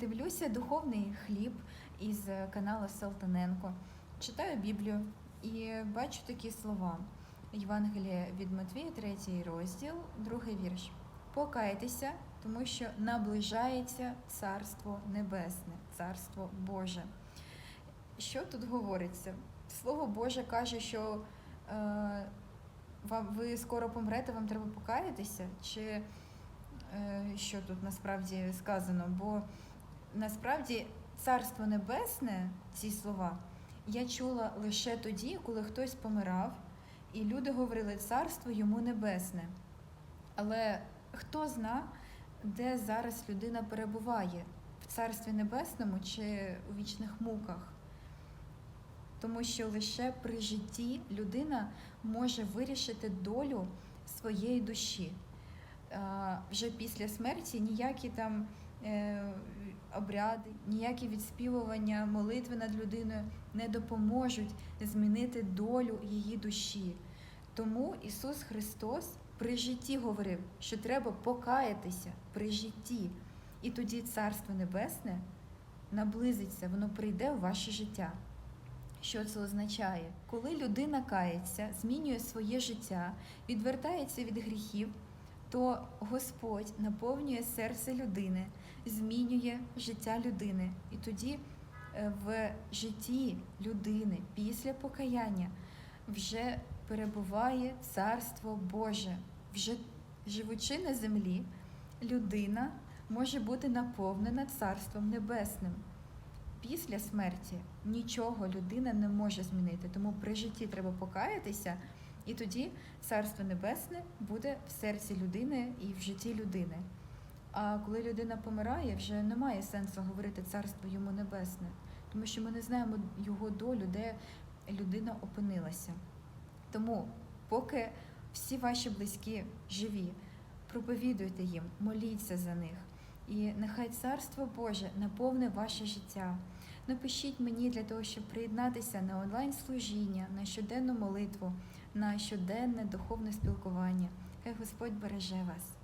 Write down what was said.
Дивлюся духовний хліб із каналу Салтаненко. Читаю Біблію і бачу такі слова. Євангелія від Матвія, 3 розділ, другий вірш. Покайтеся, тому що наближається Царство Небесне, Царство Боже. Що тут говориться? Слово Боже каже, що е, вам, ви скоро помрете, вам треба покаятися? Чи е, що тут насправді сказано? Бо насправді Царство Небесне, ці слова, я чула лише тоді, коли хтось помирав, і люди говорили Царство йому небесне. Але хто зна, де зараз людина перебуває? В Царстві Небесному чи у вічних муках? Тому що лише при житті людина може вирішити долю своєї душі. Вже після смерті ніякі там е, обряди, ніякі відспівування, молитви над людиною не допоможуть змінити долю її душі. Тому Ісус Христос при житті говорив, що треба покаятися при житті, і тоді Царство Небесне наблизиться, воно прийде в ваше життя. Що це означає? Коли людина кається, змінює своє життя, відвертається від гріхів, то Господь наповнює серце людини, змінює життя людини. І тоді е, в житті людини після покаяння вже перебуває Царство Боже. Вже живучи на землі, людина може бути наповнена Царством Небесним. Після смерті нічого людина не може змінити, тому при житті треба покаятися, і тоді Царство Небесне буде в серці людини і в житті людини. А коли людина помирає, вже немає сенсу говорити царство йому небесне, тому що ми не знаємо його долю, де людина опинилася. Тому, поки всі ваші близькі живі, проповідуйте їм, моліться за них. І нехай Царство Боже наповне ваше життя. Напишіть мені для того, щоб приєднатися на онлайн-служіння, на щоденну молитву, на щоденне духовне спілкування. Хай Господь береже вас.